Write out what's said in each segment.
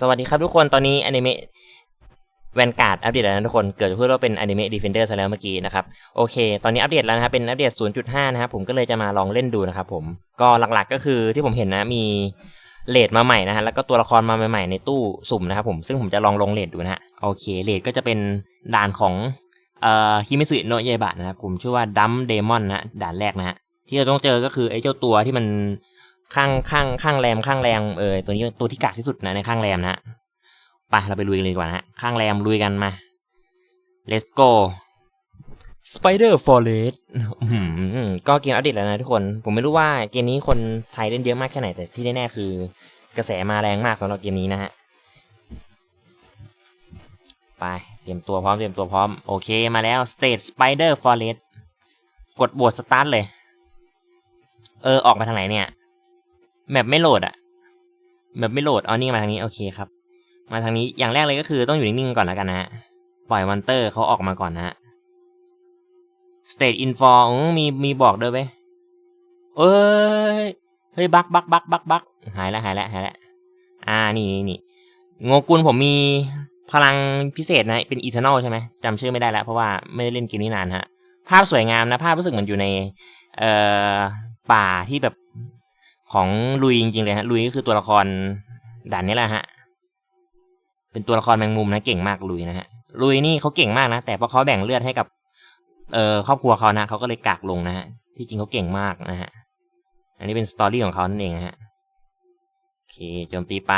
สวัสดีครับทุกคนตอนนี้อนิเมะแวนการ์ดอัปเดตแล้วนะทุกคนเกิดพูดว่าเป็นอนิเมะดีเฟนเดอร์ซะแล้วเมื่อกี้นะครับโอเค ตอนนี้อัปเดตแล้วนะครับเป็นอัปเดต 0.5 นะครับผมก็เลยจะมาลองเล่นดูนะครับผมก็หลักๆก็คือที่ผมเห็นนะมีเลดมาใหม่นะฮะแล้วก็ตัวละครมาใหม่ๆในตู้สุ่มนะครับผมซึ่งผมจะลองลงเลดดูนะฮะโอเคเลดก็จะเป็นด่านของเอ่อคิมิสึโนะเยบะนะครับผมชื่อว่าดัมเดมอนนะด่านแรกนะฮะที่เราต้องเจอก็คือไอ้เจ้าตัวที่มัน ข้างข้างข้างแรมข้างแรงเออตัวนี้ตัวที่กากที่สุดนะในข้างแรมนะฮะไปเราไปลุยกันเลยดีกว่านะฮะข้างแรมลุยกันมา let's go Spider Forest อื้อหือก็เกมอัปเดตแล้วนะทุกคน ผมไม่รู้ว่าเกมนี้คนไทยเล่นเยอะมากแค่ไหน แต่ที่แน่ๆคือกระแสมาแรงมากสำหรับเกมนี้นะฮะ ไป เตรียมตัวพร้อม เตรียมตัวพร้อม โอเคมาแล้ว State Spider Forest กดบวชสตาร์ทเลย เออ ออกมาทางไหนเนี่ย แมปไม่โหลดอะแมปไม่โหลดเอานี่มาทางนี้โอเคครับ มาทางนี้อย่างแรกเลยก็คือต้องอยู่นิ่งๆก่อนแล้วกันนะฮะปล่อยมอนเตอร์เขาออกมาก่อนนะฮะ state info มมีมีบอกด้วยเว้เอ้ยเฮ้ยบักบักบักบักบักหายแล้วหายแล้วหายแล้วอ่านี่นี่นี่โงกุลผมมีพลังพิเศษนะ เป็นอีเทอร์นอลใช่ไหมจำชื่อไม่ได้แล้ว เพราะว่าไม่ได้เล่นเกมนี้นานฮะ ภาพสวยงามนะ ภาพรู้สึกเหมือนอยู่ใน เอ่อ ป่าที่แบบ ของลุยจริงๆเลยฮะลุยก็คือตัวละครด่านนี้แหละฮะ เป็นตัวละครแมงมุมนะเก่งมากลุยนะฮะลุยนี่เขาเก่งมากนะแต่พอเขาแบ่งเลือดให้กับ เอ่อครอบครัวเขานะเขาก็เลยกากลงนะฮะที่จริงเขาเก่งมากนะฮะอันนี้เป็นสตอรี่ของเขานั่นเองฮะโอเคโจมตีไป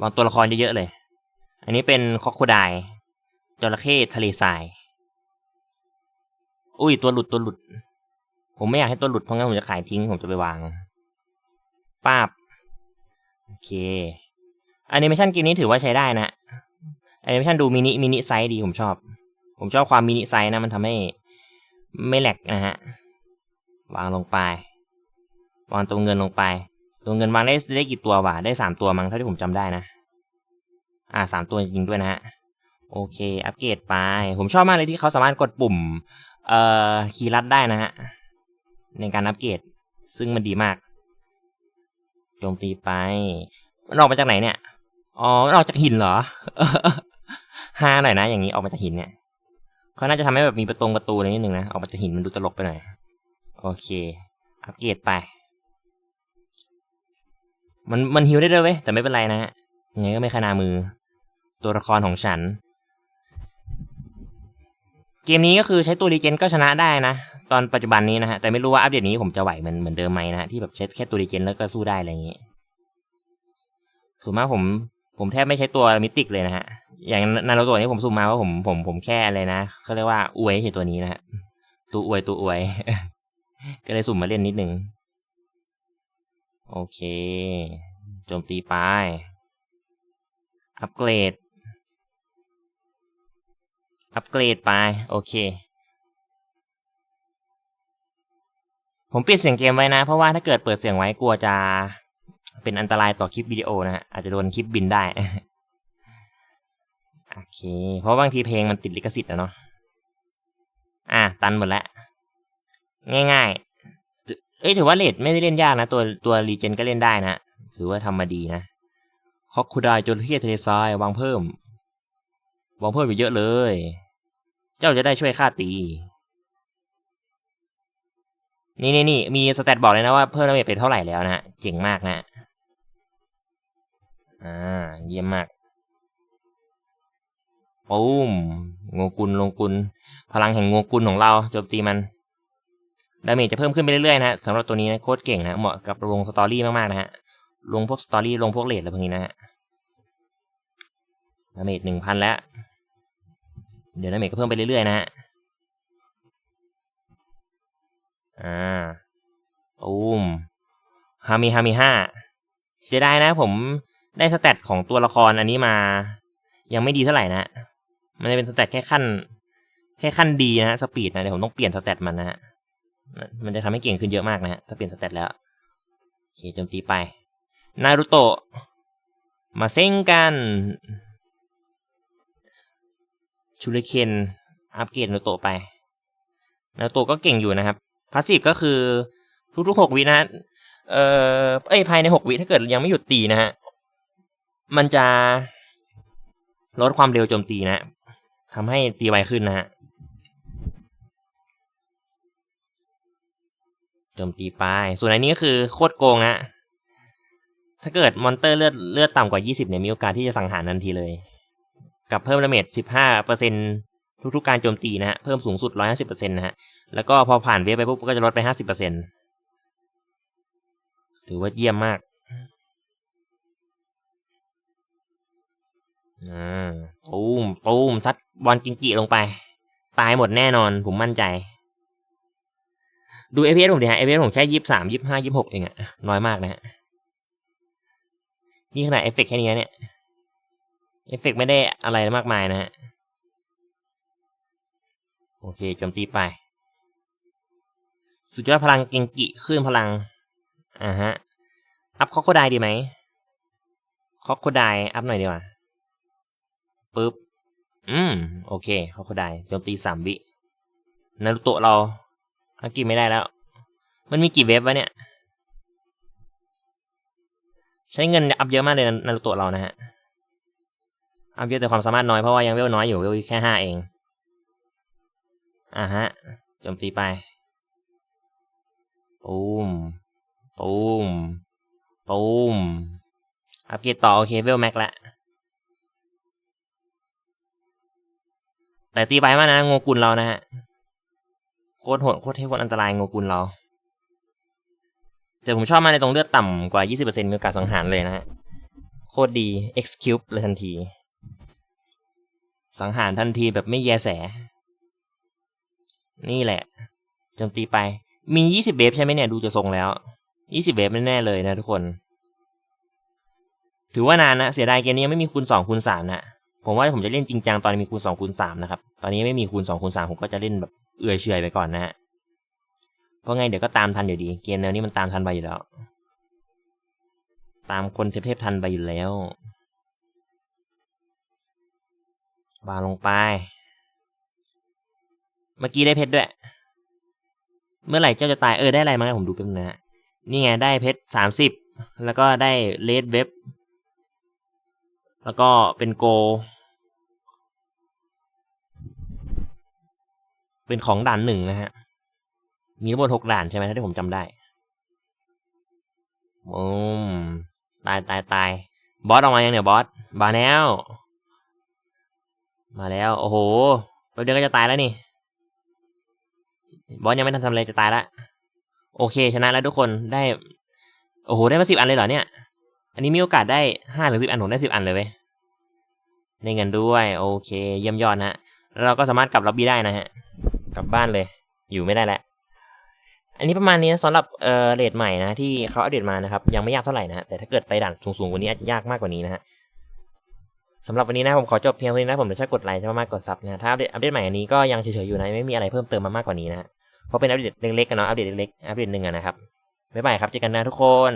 วางตัวละครเยอะๆเลย อันนี้เป็นคอกโคไดจระเข้ทะเลทราย อุ้ยตัวหลุดตัวหลุด ผมไม่อยากให้ตัวหลุดเพราะงั้นผมจะขายทิ้งผมจะไปวางป้าบโอเคแอนิเมชันเกมนี้ถือว่าใช้ได้นะแอนิเมชันดูมินิมินิไซส์ดีผมชอบ ผมชอบความมินิไซส์นะมันทำให้ไม่แหลกนะฮะ วางลงไป วางตัวเงินลงไป ตัวเงินวางได้ได้กี่ตัววะได้สามตัวมั้งเท่าที่ผมจำได้นะ อ่าสามตัวจริงด้วยนะฮะ โอเค อัปเกรดไป ผมชอบมากเลยที่เขาสามารถกดปุ่ม เอ่อ คีย์ลัดได้นะฮะ ในการอัปเกรด ซึ่งมันดีมากโจมตีไป มันออกมาจากไหนเนี่ย อ๋อมันออกจากหินเหรอฮาหน่อยนะ อย่างนี้ออกมาจากหินเนี่ยเขาน่าจะทำให้แบบมีประตงประตูอะไรนิดนึงนะ ออกมาจากหินมันดูตลกไปหน่อย โอเค อัปเกรดไป มันมันฮิวได้ด้วยเว้ย แต่ไม่เป็นไรนะฮะไงก็ไม่ขนามือ ตัวละครของฉัน เกมนี้ก็คือใช้ตัวรีเจนก็ชนะได้นะ อนปัจจุบันนี้นะฮะ แต่ไม่รู้ว่าอัปเดตนี้ผมจะไหวเหมือนเหมือนเดิมไหมนะฮะ ที่แบบใช้แค่ตัวรีเจนแล้วก็สู้ได้อะไรอย่างงี้ส่วนมาผมผมแทบไม่ใช้ตัวมิติกเลยนะฮะ อย่างนารูโตะนี้ผมซูมมาว่าผมผมผมแค่อะไรนะเขาเรียกว่าอวยใช่ตัวนี้นะฮะ ตัวอวยตัวอวย ก็เลยสุ่มมาเล่นนิดนึง โอเค โจมตีไปอัปเกรด อัปเกรดไป โอเค ผมปิดเสียงเกมไว้นะ เพราะว่าถ้าเกิดเปิดเสียงไว้กลัวจะเป็นอันตรายต่อคลิปวิดีโอนะฮะอาจจะโดนคลิปบินได้โอเค เพราะบางทีเพลงมันติดลิขสิทธิ์นะเนาะอะตันหมดแล้ว ง่ายๆ เอ้ยถือว่าเลดไม่ได้เล่นยากนะ ตัวตัวรีเจนก็เล่นได้นะ ถือว่าทำมาดีนะคอกคูไดจนเทียทะเลทรายวางเพิ่ม วางเพิ่มไปเยอะเลย เจ้าจะได้ช่วยค่าตี นี่นี่นี่มีสแตทบอกเลยนะว่าเพิ่มดาเมจไปเท่าไหร่แล้วนะฮะเจ๋งมากนะอ่าเยี่ยมมากปุ้มงกุลลงกุล พลังแห่งงกุลของเราโจมตีมันดาเมจจะเพิ่มขึ้นไปเรื่อยๆนะฮะสำหรับตัวนี้นะโคตรเก่งนะเหมาะกับลงสตอรี่มากๆนะฮะลงพวกสตอรี่ลงพวกเลดอะไรพวกนี้นะฮะดาเมจหนึ่งพันแล้ว เดี๋ยวดาเมจก็เพิ่มไปเรื่อยๆนะฮะ อ่าอุ้มฮามีฮามีห้าเสียดายนะผมได้สแตทของตัวละครอันนี้มา ยังไม่ดีเท่าไหร่นะ มันจะเป็นสแตทแค่ขั้น แค่ขั้นดีนะสปีดนะเดี๋ยวผมต้องเปลี่ยนสแตทมันนะฮะมันจะทำให้เก่งขึ้นเยอะมากนะฮะถ้าเปลี่ยนสแตทแล้วโอเคโจมตีไปนารูโตะมาเซ็งกันชูริเคนอัปเกรดนารูโตะไปนารูโตะก็เก่งอยู่นะครับ พาสซีฟก็คือทุกๆหกวินะเอ่อเอ้ยภายในหกวิถ้าเกิดยังไม่หยุดตีนะฮะมันจะลดความเร็วโจมตีนะทำให้ตีไวขึ้นนะฮะโจมตีไปส่วนอันนี้ก็คือโคตรโกงนะถ้าเกิดมอนเตอร์เลือดเลือดต่ำกว่า 20เนี่ยมีโอกาสที่จะสังหารทันทีเลย กับเพิ่มดาเมจ15% ทุกๆการโจมตีนะฮะเพิ่มสูงสุด 150%นะฮะแล้วก็พอผ่านเวฟไปปุ๊บก็จะลดไป 50%ถือว่าเยี่ยมมากอ่าตูมตูมซัดบอลกิงกิลงไป ตายหมดแน่นอน ผมมั่นใจ ดู FPS ผมดิฮะ FPS ผมแค่ยี่สามยี่บห้ายี่บหกเองอะน้อยมากนะฮะ นี่ขนาดเอฟเฟกแค่นี้เนี่ย เอฟเฟกไม่ได้อะไรมากมายนะฮะ โอเคโจมตีไป สุดยอดพลังเกงกิขึ้นพลัง อ่าฮะ อัพคอโคไดดีไหมคอโคไดอัพหน่อยดีกว่าปึ๊บ อืม โอเคคอโคไดโจมตีสามวินารุโตะเราอัพกิไม่ได้แล้ว มันมีกี่เว็บวะเนี่ย ใช้เงินอัพเยอะมากเลยนารุโตะเรานะฮะ อัพเยอะแต่ความสามารถน้อยเพราะว่ายังเวลน้อยอยู่เวลแค่ห้าเอง อ่าฮะโจมตีไปตูมตูมตูมอัพเกรดต่อ โอเคเวลแม็กละ แต่ตีไปมากนะงกุลเรานะฮะ โคตรโหดโคตรเทพโคตรอันตรายงกุลเรา แต่ผมชอบมากในตรงเลือดต่ำกว่า 20%มีโอกาสสังหารเลยนะฮะ โคตรดี excuse เลยทันที สังหารทันทีแบบไม่แยแส นี่แหละโจมตีไป มี 20เวฟใช่ไหมเนี่ย ดูจะทรงแล้ว 20เวฟแน่ๆเลยนะทุกคน ถือว่านานนะ เสียดายเกมนี้ยังไม่มีคูณ2คูณ3นะ ผมว่าผมจะเล่นจริงจังตอนมีคูณ2คูณ3นะครับ ตอนนี้ไม่มีคูณ2คูณ3ผมก็จะเล่นแบบเอื่อยเฉยไปก่อนนะฮะ เพราะไงเดี๋ยวก็ตามทันอยู่ดี เกมแนวนี้มันตามทันไปอยู่แล้ว ตามคนเทพๆทันไปอยู่แล้ว บาลงไป มื่อกี้ได้เพชรด้วย เมื่อไหร่เจ้าจะตายเออได้อะไรมาผมดูแป๊บนึงนะฮะนี่ไงได้เพชรสามสิบแล้วก็ได้เลดเว็บ แล้วก็เป็นโก เป็นของด่านหนึ่งนะฮะ มีทั้งหมดหกด่านใช่ไหมถ้าที่ผมจำได้อืมตายตายตายบอสออกมายังเนี่ยบอสบาแนลมาแล้ว โอ้โหแป๊บเดียวก็จะตายแล้วนี่ บอสยังไม่ทันทำอะไรจะตายละ โอเค ชนะแล้วทุกคนได้ โอ้โห ได้มาสิบอันเลยเหรอเนี่ย อันนี้มีโอกาสได้ห้าถึงสิบอันผมได้สิบอันเลยเว้ยได้เงินด้วย โอเค เยี่ยมยอดนะฮะแล้วเราก็สามารถกลับล็อบบี้ได้นะฮะ กลับบ้านเลย อยู่ไม่ได้แล้วอันนี้ประมาณนี้นะสำหรับเอ่อเรทใหม่นะที่เขาอัปเดตมานะครับ ยังไม่ยากเท่าไหร่นะแต่ถ้าเกิดไปด่านสูงๆกว่านี้อาจจะยากมากกว่านี้นะฮะสำหรับวันนี้นะผมขอจบเพียงเท่านี้นะผมจะช่วยกดไลค์ช่วยมากกดซับนะถ้าอัปเดตอัปเดตใหม่อันนี้ก็ยังเฉยๆอยู่นะไม่มีอะไรเพิ่มเติมมามากกว่านี้นะ เพราะเป็นอัปเดตเล็กๆกันเนาะอัปเดตเล็กๆอัปเดตหนึ่งอะนะครับบ๊ายบายครับเจอกันนะทุกคน